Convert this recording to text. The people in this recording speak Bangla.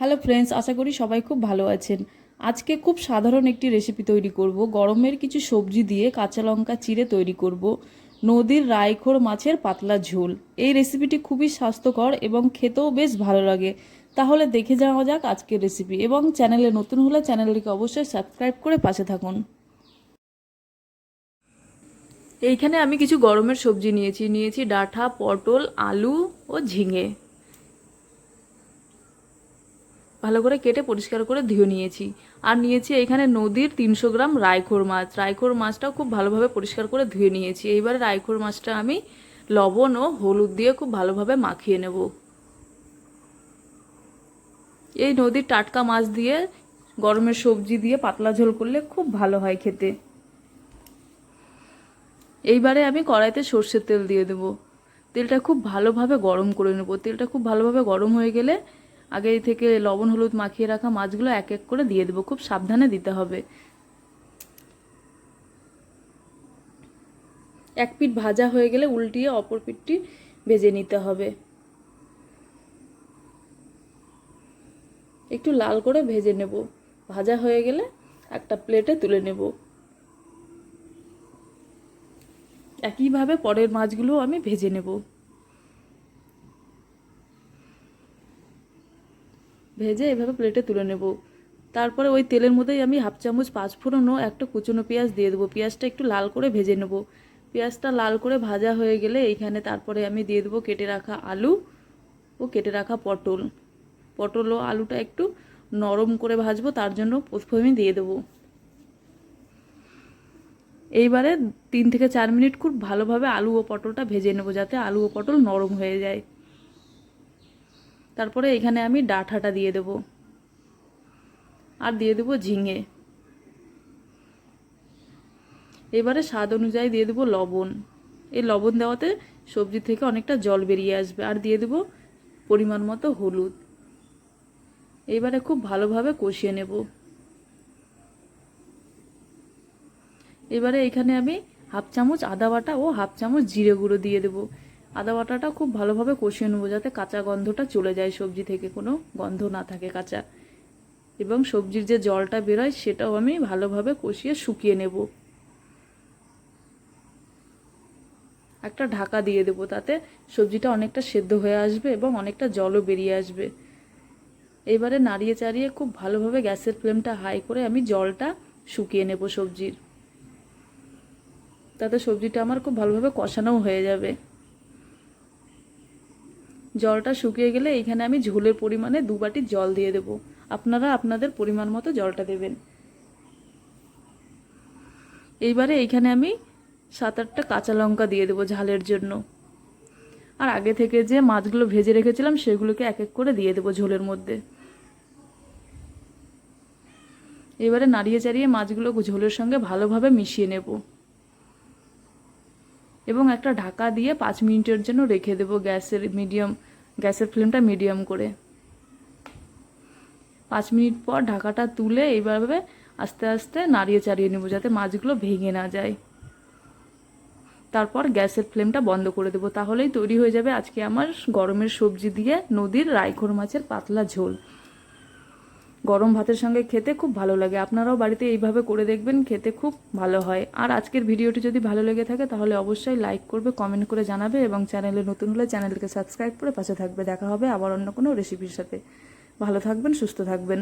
হ্যালো ফ্রেন্ডস আশা করি সবাই খুব ভালো আছেন। আজকে খুব সাধারণ একটি রেসিপি তৈরি করব। গরমের কিছু সবজি দিয়ে কাঁচা লঙ্কা চিড়ে তৈরি করব। নদীর রায়খোর মাছের পাতলা ঝোল। এই রেসিপিটি খুবই স্বাস্থ্যকর এবং খেতেও বেশ ভালো লাগে। তাহলে দেখে যাওয়া যাক আজকের রেসিপি এবং চ্যানেলে নতুন হলে চ্যানেলটিকে অবশ্যই সাবস্ক্রাইব করে পাশে থাকুন। এইখানে আমি কিছু গরমের সবজি নিয়েছি। নিয়েছি ডাঁটা পটল, আলু ও ঝিঙে। ভালো করে কেটে পরিষ্কার করে ধুয়ে নিয়েছি। আর নিয়েছি এখানে নদীর তিনশো গ্রাম রায়খোর মাছ। রায়খোর মাছটাও খুব ভালোভাবে পরিষ্কার করে ধুয়ে নিয়েছি। এইবারে রায়খোর মাছটা আমি লবণ ও হলুদ দিয়ে খুব ভালোভাবে মাখিয়ে নেব। এই নদীর টাটকা মাছ দিয়ে গরমের সবজি দিয়ে পাতলা ঝোল করলে খুব ভালো হয় খেতে। এইবারে আমি কড়াইতে সর্ষের তেল দিয়ে দেব। তেলটা খুব ভালোভাবে গরম করে নেব। তেলটা খুব ভালোভাবে গরম হয়ে গেলে আগে থেকে লবণ, হলুদ মাখিয়ে রাখা মাছগুলো এক এক করে দিয়ে দেবো। খুব সাবধানে দিতে হবে। এক পিঠ ভাজা হয়ে গেলে উল্টিয়ে অপর পিঠটি ভেজে নিতে হবে। একটু লাল করে ভেজে নেব। ভাজা হয়ে গেলে একটা প্লেটে তুলে নেব। একইভাবে পরের মাছগুলো আমি ভেজে নেব। ভেজে এভাবে প্লেটে তুলে নেব। তারপরে ওই তেলের মধ্যেই আমি হাফ চামচ পাঁচ ফোড়ন একটা কুচনো পেঁয়াজ দিয়ে দেবো। পেঁয়াজটা একটু লাল করে ভেজে নেব। পেঁয়াজটা লাল করে ভাজা হয়ে গেলে এইখানে তারপরে আমি দিয়ে দেবো কেটে রাখা আলু ও কেটে রাখা পটল। পটল ও আলুটা একটু নরম করে ভাজবো, তার জন্য প্রথমে দিয়ে দেবো। এইবারে তিন থেকে চার মিনিট খুব ভালোভাবে আলু ও পটলটা ভেজে নেব যাতে আলু ও পটল নরম হয়ে যায়। তারপরে এখানে আমি ডাঁটাটা দিয়ে দেব। আর দিয়ে দেবো ঝিঙে। এবারে স্বাদ অনুযায়ী দিয়ে দেবো লবণ। এই লবণ দেওয়াতে সবজি থেকে অনেকটা জল বেরিয়ে আসবে। আর দিয়ে দেবো পরিমাণ মতো হলুদ। এবারে খুব ভালোভাবে কষিয়ে নেব। এবারে এখানে আমি হাফ চামচ আদা বাটা ও হাফ চামচ জিরে গুঁড়ো দিয়ে দেবো। আদা বাটাটা খুব ভালোভাবে কষিয়ে নেব যাতে কাঁচা গন্ধটা চলে যায়, সবজি থেকে কোনো গন্ধ না থাকে কাঁচা। এবং সবজির যে জলটা বেরোয় সেটাও আমি ভালোভাবে কষিয়ে শুকিয়ে নেব। একটা ঢাকা দিয়ে দেবো তাতে সবজিটা অনেকটা সেদ্ধ হয়ে আসবে এবং অনেকটা জলও বেরিয়ে আসবে। এবারে নাড়িয়ে চাড়িয়ে খুব ভালোভাবে গ্যাসের ফ্লেমটা হাই করে আমি জলটা শুকিয়ে নেব সবজির। তাতে সবজিটা আমার খুব ভালোভাবে কষানোও হয়ে যাবে। জলটা শুকিয়ে গেলে এইখানে আমি ঝোলের পরিমাণে দু বাটি জল দিয়ে দেব। আপনারা আপনাদের পরিমাণ মতো জলটা দেবেন। এইবারে এইখানে আমি সাত আটটা কাঁচা লঙ্কা দিয়ে দেবো ঝালের জন্য। আর আগে থেকে যে মাছগুলো ভেজে রেখেছিলাম, সেগুলোকে এক এক করে দিয়ে দেবো ঝোলের মধ্যে। এবারে নাড়িয়ে চাড়িয়ে মাছগুলো ঝোলের সঙ্গে ভালোভাবে মিশিয়ে নেব। এবং একটা ঢাকা দিয়ে পাঁচ মিনিটের জন্য রেখে দেবো গ্যাসের মিডিয়াম গ্যাসের ফ্লেমটা মিডিয়াম করে। পাঁচ মিনিট পর ঢাকাটা তুলে এইভাবে আস্তে আস্তে নাড়িয়ে চাড়িয়ে নেব যাতে মাছগুলো ভেঙে না যায়। তারপর গ্যাসের ফ্লেমটা বন্ধ করে দেবো। তাহলেই তৈরি হয়ে যাবে আজকে আমার গরমের সবজি দিয়ে নদীর রায়খোর মাছের পাতলা ঝোল। গরম ভাতের সঙ্গে খেতে খুব ভালো লাগে। আপনারাও বাড়িতে এইভাবে করে দেখবেন, খেতে খুব ভালো হয়। আর আজকের ভিডিওটি যদি ভালো লেগে থাকে, তাহলে অবশ্যই লাইক করবে কমেন্ট করে জানাবে এবং চ্যানেলে নতুন হলে চ্যানেলকে সাবস্ক্রাইব করে পাশে থাকবে। দেখা হবে আবার অন্য কোনো রেসিপির সাথে। ভালো থাকবেন, সুস্থ থাকবেন।